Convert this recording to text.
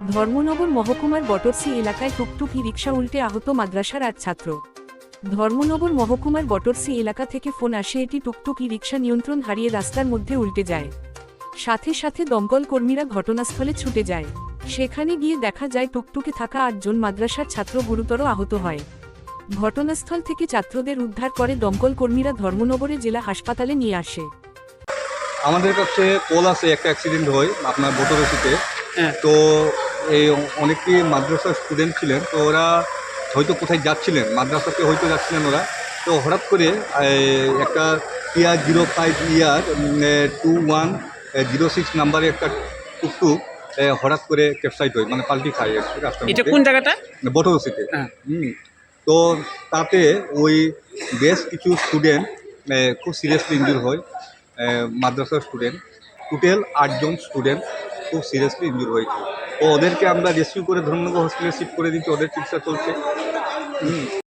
ধর্মনগর মহকুমার বটরসি এলাকায় টুকটুকি রিকশা উল্টে আহত মাদ্রাসার এক ছাত্র। ধর্মনগর মহকুমার বটরসি এলাকা থেকে ফোন আসে এটি টুকটুকি রিকশা নিয়ন্ত্রণ হারিয়ে রাস্তার মধ্যে উল্টে যায়। সাথে সাথে দমকল কর্মীরা ঘটনাস্থলে ছুটে যায়। সেখানে গিয়ে দেখা যায় টুকটুকে থাকা আটজন মাদ্রাসার ছাত্র গুরুতর আহত হয়। ঘটনাস্থল থেকে ছাত্রদের উদ্ধার করে দমকল কর্মীরা ধর্মনগরে জেলা হাসপাতালে নিয়ে আসে। আমাদের কাছে কল আছে একটা অ্যাক্সিডেন্ট হয় আপনার বোটরসিতে। তো এই অনেকটি মাদ্রাসার স্টুডেন্ট ছিলেন তো ওরা হয়তো কোথায় যাচ্ছিলেন মাদ্রাসাতে হয়তো যাচ্ছিলেন ওরা। তো হঠাৎ করে একটা ইয়ার জিরো ফাইভ ইয়ার টু ওয়ান জিরো সিক্স নাম্বারে একটা টুকটুক হঠাৎ করে ক্যাপসাইট হয় মানে পাল্টি খায় এটা কোন জায়গাটা? বটরসিতে হ্যাঁ। হুম। তো তাতে ওই বেশ কিছু স্টুডেন্ট খুব সিরিয়াসলি ইঞ্জুর হয় মাদ্রাসার স্টুডেন্ট টোটাল আটজন স্টুডেন্ট খুব সিরিয়াসলি ইঞ্জুর হয়েছে। তো ওদেরকে আমরা রেস্কিউ করে ধর্মনগর হসপিটালে শিফট করে দিচ্ছি ওদের চিকিৎসা চলছে। হুম।